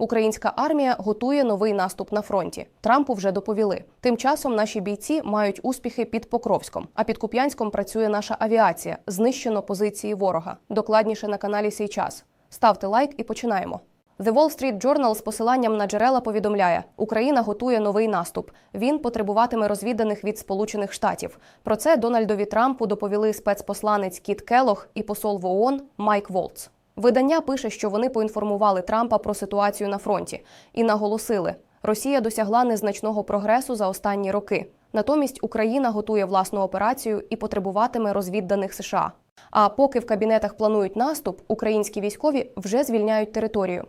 Українська армія готує новий наступ на фронті. Трампу вже доповіли. Тим часом наші бійці мають успіхи під Покровськом, а під Куп'янськом працює наша авіація. Знищено позиції ворога. Докладніше на каналі «Сей час». Ставте лайк і починаємо. The Wall Street Journal з посиланням на джерела повідомляє, Україна готує новий наступ. Він потребуватиме розвіданих від Сполучених Штатів. Про це Дональдові Трампу доповіли спецпосланець Кіт Келох і посол в ООН Майк Волц. Видання пише, що вони поінформували Трампа про ситуацію на фронті і наголосили, Росія досягла незначного прогресу за останні роки. Натомість Україна готує власну операцію і потребуватиме розвідданих США. А поки в кабінетах планують наступ, українські військові вже звільняють територію.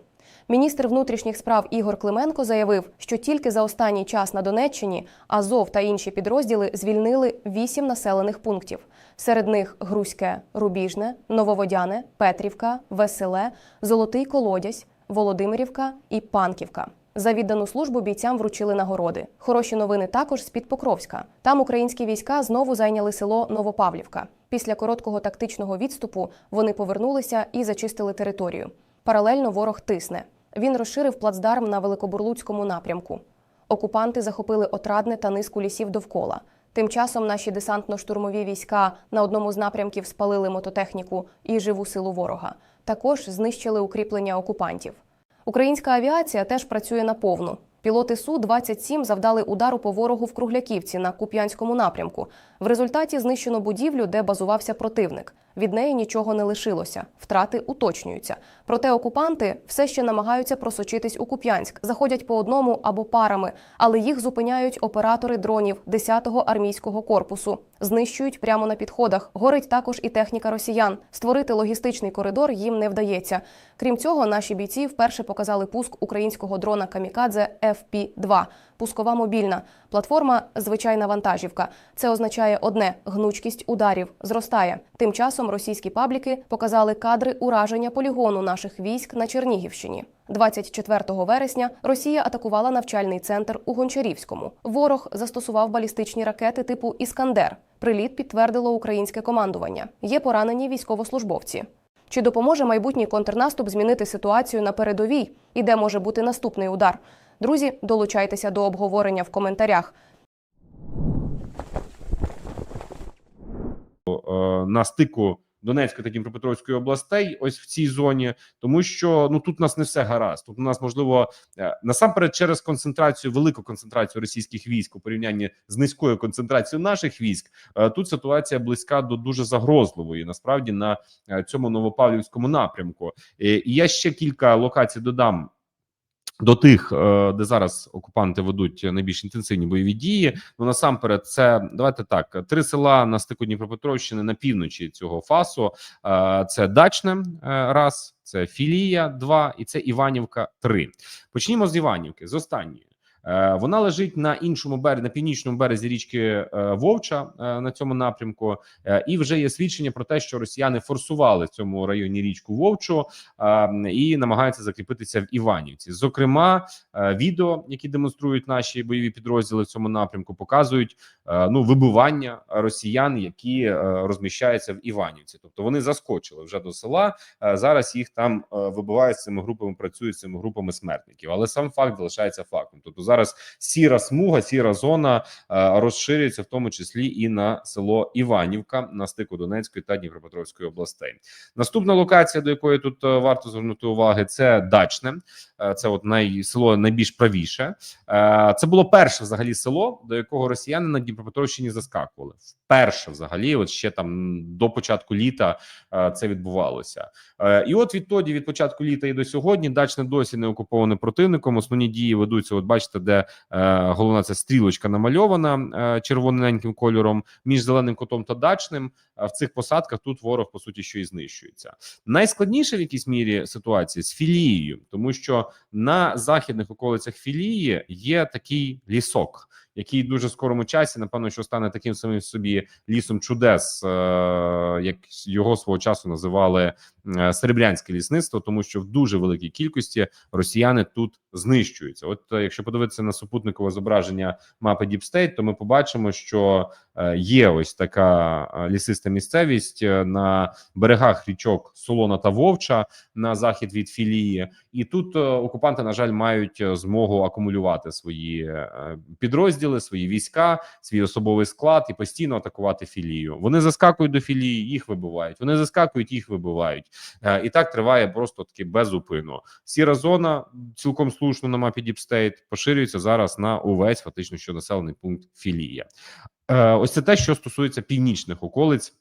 Міністр внутрішніх справ Ігор Клименко заявив, що тільки за останній час на Донеччині Азов та інші підрозділи звільнили вісім населених пунктів. Серед них Грузьке, Рубіжне, Нововодяне, Петрівка, Веселе, Золотий Колодязь, Володимирівка і Панківка. За віддану службу бійцям вручили нагороди. Хороші новини також з-під Покровська. Там українські війська знову зайняли село Новопавлівка. Після короткого тактичного відступу вони повернулися і зачистили територію. Паралельно ворог тисне. Він розширив плацдарм на Великобурлуцькому напрямку. Окупанти захопили отрадне та низку лісів довкола. Тим часом наші десантно-штурмові війська на одному з напрямків спалили мототехніку і живу силу ворога. Також знищили укріплення окупантів. Українська авіація теж працює на повну. Пілоти Су-27 завдали удару по ворогу в Кругляківці на Куп'янському напрямку. В результаті знищено будівлю, де базувався противник. Від неї нічого не лишилося. Втрати уточнюються. Проте окупанти все ще намагаються просочитись у Куп'янськ, заходять по одному або парами, але їх зупиняють оператори дронів 10-го армійського корпусу. Знищують прямо на підходах. Горить також і техніка росіян. Створити логістичний коридор їм не вдається. Крім цього, наші бійці вперше показали пуск українського дрона Камікадзе FP-2. Пускова мобільна платформа звичайна вантажівка. Це означає одне гнучкість ударів зростає. Тим часом російські пабліки показали кадри ураження полігону наших військ на Чернігівщині. 24 вересня Росія атакувала навчальний центр у Гончарівському. Ворог застосував балістичні ракети типу Іскандер. Приліт підтвердило українське командування. Є поранені військовослужбовці. Чи допоможе майбутній контрнаступ змінити ситуацію на передовій? І де може бути наступний удар? Друзі, долучайтеся до обговорення в коментарях. е, на стику Донецької та Дніпропетровської областей, ось в цій зоні, тому що ну тут у нас не все гаразд. Тут у нас можливо е, насамперед через концентрацію, велику концентрацію російських військ у порівнянні з низькою концентрацією наших військ. е, Тут ситуація близька до дуже загрозливої. Насправді на цьому новопавлівському напрямку. І я ще кілька локацій додам. До тих, е, де зараз окупанти ведуть найбільш інтенсивні бойові дії, ну насамперед, це давайте так: три села на стику Дніпропетровщини на півночі цього фасу. Е, Це Дачне е, раз, це Філія, два і це Іванівка. три. Почнімо з Іванівки, з останньої. Е, Вона лежить на іншому березі, на північному березі річки е, Вовча е, на цьому напрямку, і вже є свідчення про те, що росіяни форсували в цьому районі річку Вовчу і намагаються закріпитися в Іванівці. Зокрема, відео, які демонструють наші бойові підрозділи в цьому напрямку, показують ну вибивання росіян, які розміщаються в Іванівці. Тобто вони заскочили вже до села. Зараз їх там вибивають з цими групами, працюють з цими групами смертників. Але сам факт залишається фактом. Тобто зараз сіра смуга, сіра зона е, розширюється, в тому числі і на село Іванівка на стику Донецької та Дніпропетровської областей. Наступна локація, до якої тут е, варто звернути уваги, це дачне. Е, Це от най село найбільш правіше. Це було перше взагалі село, до якого росіяни на Дніпропетровщині заскакували. Вперше, взагалі, от ще там до початку літа це відбувалося. І от відтоді, від початку літа і до сьогодні, дачне досі не окуповане противником. Основні дії ведуться. От бачите, де е, головна ця стрілочка намальована е, червоненьким кольором між зеленим котом та дачним. В цих посадках тут ворог по суті що і знищується. Найскладніше в якійсь мірі ситуація з філією, тому що на західних околицях філії є такий лісок, який дуже скорому часі, напевно, що стане таким самим собі лісом чудес, е, як його свого часу називали е, Серебрянське лісництво, тому що в дуже великій кількості росіяни тут знищуються. От е, якщо подивитися на супутникове зображення мапи State, то ми побачимо, що є ось така е, лісиста місцевість е, на берегах річок Солона та Вовча на захід від філії, і тут е, окупанти, на жаль, мають е, змогу акумулювати свої е, підрозділи, свої війська, свій особовий склад і постійно атакувати філію. Вони заскакують до філії, їх вибивають. Вони заскакують, їх вибивають. Е, І так триває просто таки без зупину. Сіра зона цілком слушно на мапі Діпстейт поширюється зараз на увесь фактично що населений пункт філія. Е, Ось це те, що стосується північних околиць.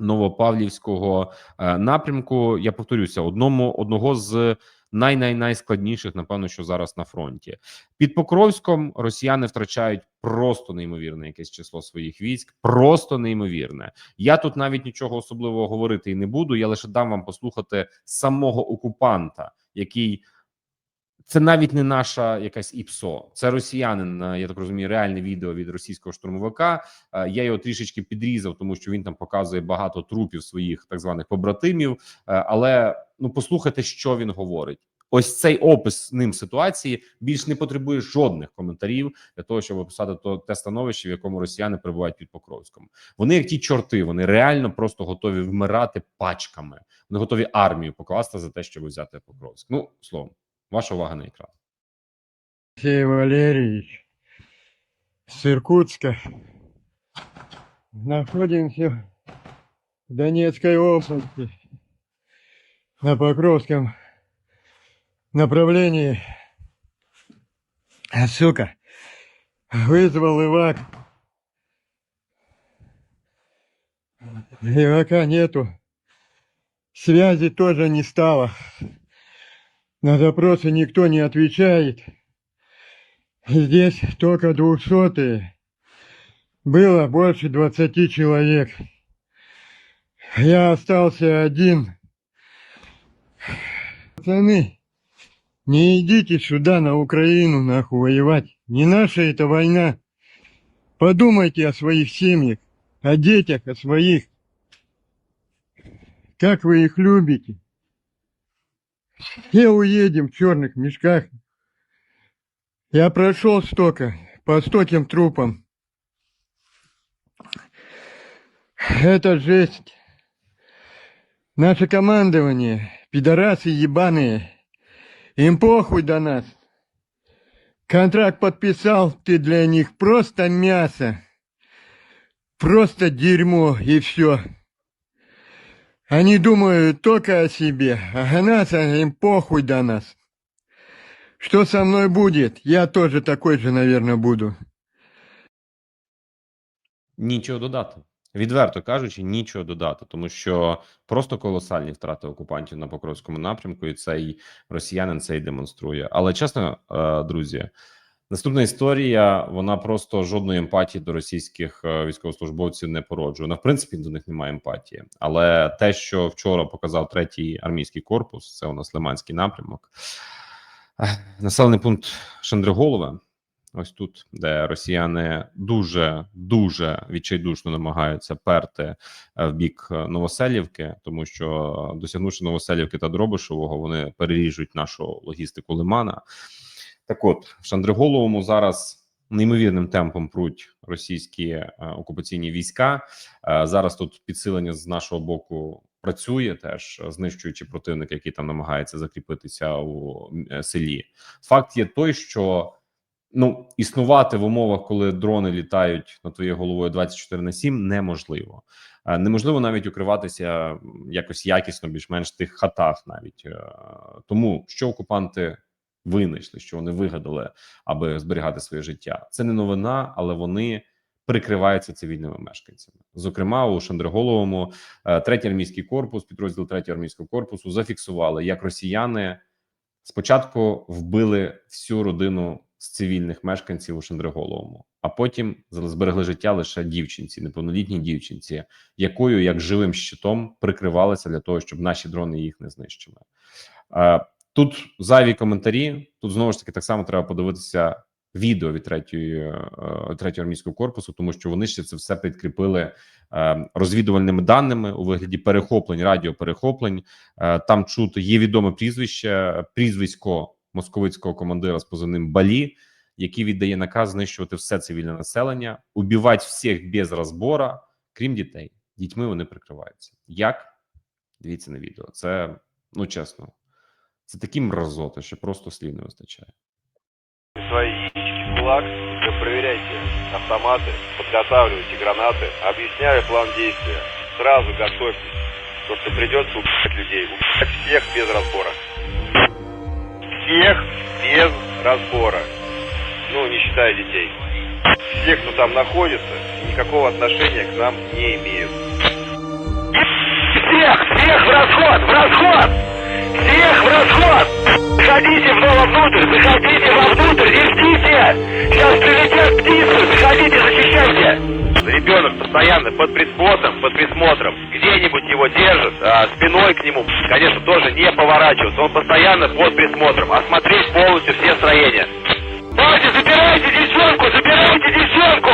Новопавлівського е, напрямку я повторюся, одному одного з най най найскладніших, напевно, що зараз на фронті під Покровськом росіяни втрачають просто неймовірне якесь число своїх військ, просто неймовірне. Я тут навіть нічого особливого говорити і не буду. Я лише дам вам послухати самого окупанта, який це навіть не наша якась ІПСО, це росіянин. е, Я так розумію, реальне відео від російського штурмовика. Е, Я його трішечки підрізав, тому що він там показує багато трупів своїх так званих побратимів. Е, Але ну послухайте, що він говорить. Ось цей опис ним ситуації більш не потребує жодних коментарів для того, щоб описати то те становище, в якому росіяни перебувають під Покровськом. Вони як ті чорти, вони реально просто готові вмирати пачками. Вони готові армію покласти за те, щоб взяти Покровськ. Ну словом, ваша увага на екран. Алексей Валерьевич с Иркутска. Находимся в Донецкой области на Покровском направлении. Сука, вызвал Ивак. Ивака нету. Связи тоже не стало. На запросы никто не отвечает. Здесь только двухсотые. Было больше двадцати человек. Я остался один. Пацаны, не идите сюда, на Украину, нахуй, воевать. Не наша это война. Подумайте о своих семьях, о детях, о своих. Как вы их любите. Все уедем в черных мешках. Я прошел столько, по стольким трупам. Это жесть. Наше командование, пидорасы ебаные, им похуй до нас. Контракт подписал, ты для них просто мясо. Просто дерьмо и все. Они думают только о себе, а нас им похуй до нас. Что со мной будет? Я тоже такой же, наверное, буду. Нічого додати. Відверто кажучи, нічого додати, тому що просто колосальні втрати окупантів на Покровському напрямку, і цей росіянин це й демонструє. Але чесно, е, друзі, наступна історія вона просто жодної емпатії до російських е, військовослужбовців не породжує. Вона, в принципі, до них немає емпатії. Але те, що вчора показав третій армійський корпус, це у нас Лиманський напрямок, населений пункт Шандриголове. Ось тут, де росіяни дуже дуже відчайдушно намагаються перти е, в бік е, Новоселівки, тому що досягнувши Новоселівки та Дробишевого, вони переріжуть нашу логістику лимана. Так, от в Шандриголовому зараз неймовірним темпом пруть російські е, окупаційні війська. Е, зараз тут підсилення з нашого боку працює, теж знищуючи противника, який там намагається закріпитися у е, селі. Факт є той, що ну існувати в умовах, коли дрони літають над твоєю головою 24 на 7, неможливо. Неможливо навіть укриватися якось якісно, більш-менш тих хатах, навіть тому, що окупанти винайшли, що вони вигадали, аби зберігати своє життя. Це не новина, але вони прикриваються цивільними мешканцями. Зокрема, у Шандриголовому е, третій армійський корпус, підрозділ третього армійського корпусу зафіксували, як росіяни спочатку вбили всю родину з цивільних мешканців у Шандриголовому, а потім зберегли життя лише дівчинці, неповнолітній дівчинці, якою як живим щитом прикривалися для того, щоб наші дрони їх не знищили. Тут зайві коментарі. Тут знову ж таки так само треба подивитися відео від третьої е, третього армійського корпусу, тому що вони ще це все підкріпили е, розвідувальними даними у вигляді перехоплень, радіоперехоплень. Е, Там чути є відоме прізвище, прізвисько московицького командира з позивним Балі, який віддає наказ знищувати все цивільне населення, убивати всіх без розбора, крім дітей. Дітьми вони прикриваються. Як? Дивіться на відео. Це, ну чесно, це такі мразоти, що просто слів не вистачає. свои яички в кулак, уже проверяйте автоматы, подготавливайте гранаты, объясняю план действия. Сразу готовьтесь, то что придется убивать людей, убивать всех без разбора. Всех без разбора. Ну, не считая детей. Все, кто там находится, никакого отношения к нам не имеют. Всех, всех в расход, в расход! Заходите в внутрь, заходите вовнутрь, не ждите! Сейчас прилетят птицы, заходите, защищайте! Ребенок постоянно под присмотром, под присмотром. Где-нибудь его держат, а спиной к нему, конечно, тоже не поворачиваться. Он постоянно под присмотром. Осмотреть полностью все строения. Давайте, забирайте девчонку, забирайте девчонку!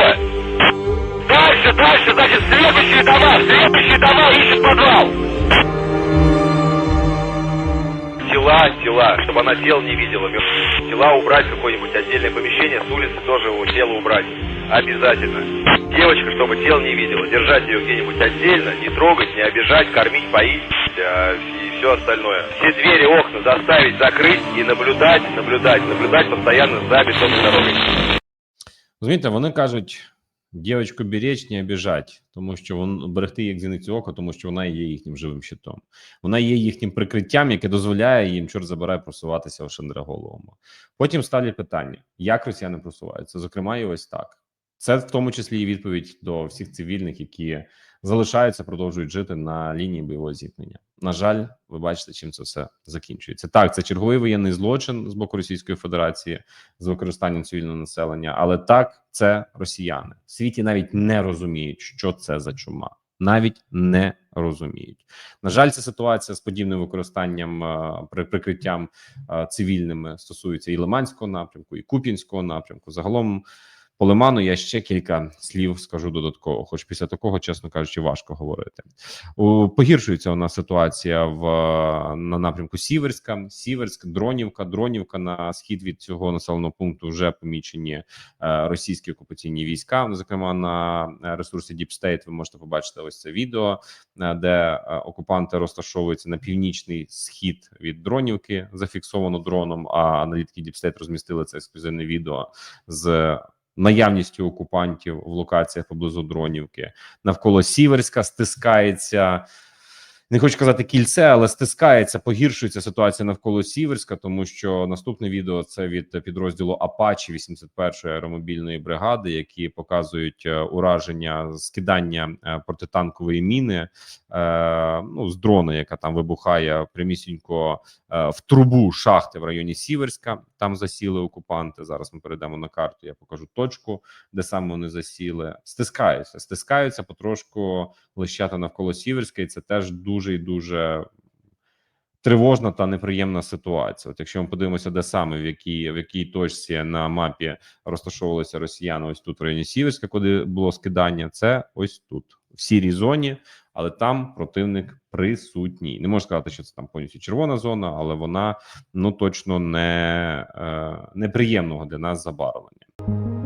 Дальше, дальше, значит, следующие дома, следующие дома ищут подвал! Тела, тела, чтобы она тел не видела. Тела убрать в какое-нибудь отдельное помещение, с улицы тоже его тело убрать. Обязательно. Девочка, чтобы тел не видела, держать ее где-нибудь отдельно, не трогать, не обижать, кормить, поить а, и все остальное. Все двери, окна заставить закрыть и наблюдать, наблюдать, наблюдать постоянно за бетонной дорогой. Розумієте, вони кажуть, дівчинку беречь, не обіжать, тому що вон берегти як зіниці ока, тому що вона є їхнім живим щитом. Вона є їхнім прикриттям, яке дозволяє їм, чорт забирає, просуватися у Шендероголовому. Потім ставлять питання, як росіяни просуваються. Зокрема, і ось так. Це в тому числі і відповідь до всіх цивільних, які залишаються, продовжують жити на лінії бойового зіткнення. На жаль, ви бачите, чим це все закінчується. Так, це черговий воєнний злочин з боку Російської Федерації з використанням цивільного населення, але так це росіяни в світі навіть не розуміють, що це за чума. Навіть не розуміють. На жаль, ця ситуація з подібним використанням е, при прикриттям е, цивільними стосується і Лиманського напрямку, і Куп'янського напрямку. Загалом по Лиману я ще кілька слів скажу додатково, хоч після такого, чесно кажучи, важко говорити. Погіршується у нас ситуація в на напрямку Сіверська, Сіверськ, Дронівка, Дронівка на схід від цього населеного пункту вже помічені е, російські окупаційні війська. Зокрема, на ресурсі Deep State ви можете побачити ось це відео, е, де е, окупанти розташовуються на північний схід від Дронівки, зафіксовано дроном. А аналітики Deep State розмістили це ексклюзивне відео з наявністю окупантів в локаціях поблизу Дронівки. Навколо Сіверська стискається. Не хочу казати кільце, але стискається, погіршується ситуація навколо Сіверська, тому що наступне відео це від підрозділу Апачі 81-ї аеромобільної бригади, які показують е, ураження скидання е, протитанкової міни е, ну, з дрона, яка там вибухає прямісінько е, в трубу шахти в районі Сіверська. Там засіли окупанти. Зараз ми перейдемо на карту. Я покажу точку, де саме вони засіли. Стискаються, стискаються потрошку лищата навколо Сіверська, і це теж дуже і дуже тривожна та неприємна ситуація. От якщо ми подивимося, де саме в якій в якій точці на мапі розташовувалися росіяни, ось тут в районі Сіверська, куди було скидання, це ось тут, в сірій зоні, але там противник присутній. Не можу сказати, що це там повністю червона зона, але вона ну точно не е, неприємного для нас забарвлення.